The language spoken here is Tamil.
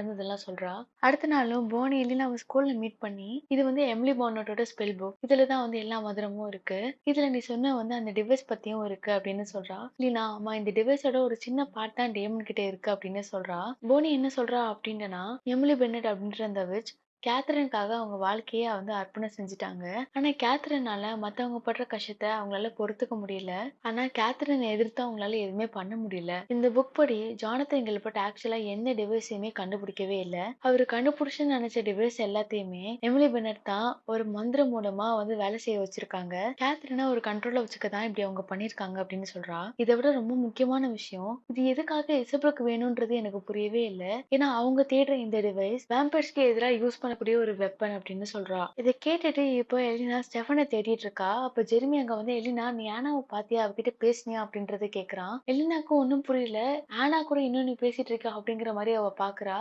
நடந்ததெல்லாம் சொல்றா. அடுத்த நாளும் போனி, எலினாவ ஸ்கூல்ல மீட் பண்ணி, இது வந்து எம்லி பார்னோட்டோட ஸ்பெல் புக். இதுல தான் வந்து எல்லா மதுரமும் இருக்கு. இதுல நீ சொன்ன வந்து அந்த டிவைஸ் பத்தியும் இருக்கு அப்படின்னு சொல்றா. எலினா, அம்மா இந்த டிவைஸோட ஒரு சின்ன பார்ட் தான் டேமன் கிட்ட இருக்கு அப்படின்னு சொல்றா. போனி என்ன சொல்றா அப்படின்னா, எம்லி பென்னட் அப்படின்ற அந்த விச் கேத்ரினுக்காக அவங்க வாழ்க்கையை வந்து அர்ப்பணம் செஞ்சுட்டாங்க. ஆனா கேத்தரினால மத்தவங்க படுற கஷ்டத்தை அவங்களால பொறுத்துக்க முடியல. ஆனா கேத்ரினை எதிர்த்து அவங்களால எதுவுமே பண்ண முடியல. இந்த புக் படி ஜானத்தன் கில்பர்ட் ஆக்சுவலா எந்த டிவைஸையுமே கண்டுபிடிக்கவே இல்லை அவர் கண்டுபிடிச்சுன்னு நினைச்ச டிவைஸ் எல்லாத்தையுமே எமிலி பென்னட் தான் ஒரு மந்திரம் மூலமா வந்து வேலை செய்ய வச்சிருக்காங்க. கேத்ரினை ஒரு கண்ட்ரோல வச்சுக்க தான் இப்படி அவங்க பண்ணிருக்காங்க அப்படின்னு சொல்றா. இதை விட ரொம்ப முக்கியமான விஷயம் இது எதுக்காக இசபெலுக்கு வேணும்ன்றது எனக்கு புரியவே இல்லை ஏன்னா அவங்க தேடுற இந்த டிவைஸ் வேம்பர்ஸ்க்கு எதிராக யூஸ் பண்ணக்கூடிய ஒரு வெப்பன் அப்படின்னு சொல்றா. இதை கேட்டுட்டு இப்போ எலினா ஸ்டெஃபனை தேடிட்டு இருக்கா. அப்ப ஜெருமி அங்க வந்து எலினா நீ ஆனாவை பாத்தியா அவகிட்ட பேசினியா அப்படின்றத கேக்குறான். எலினாக்கும் ஒன்னும் புரியல. ஆனா கூட இன்னும் நீ பேசிட்டு இருக்க அப்படிங்கிற மாதிரி அவ பாக்குறா.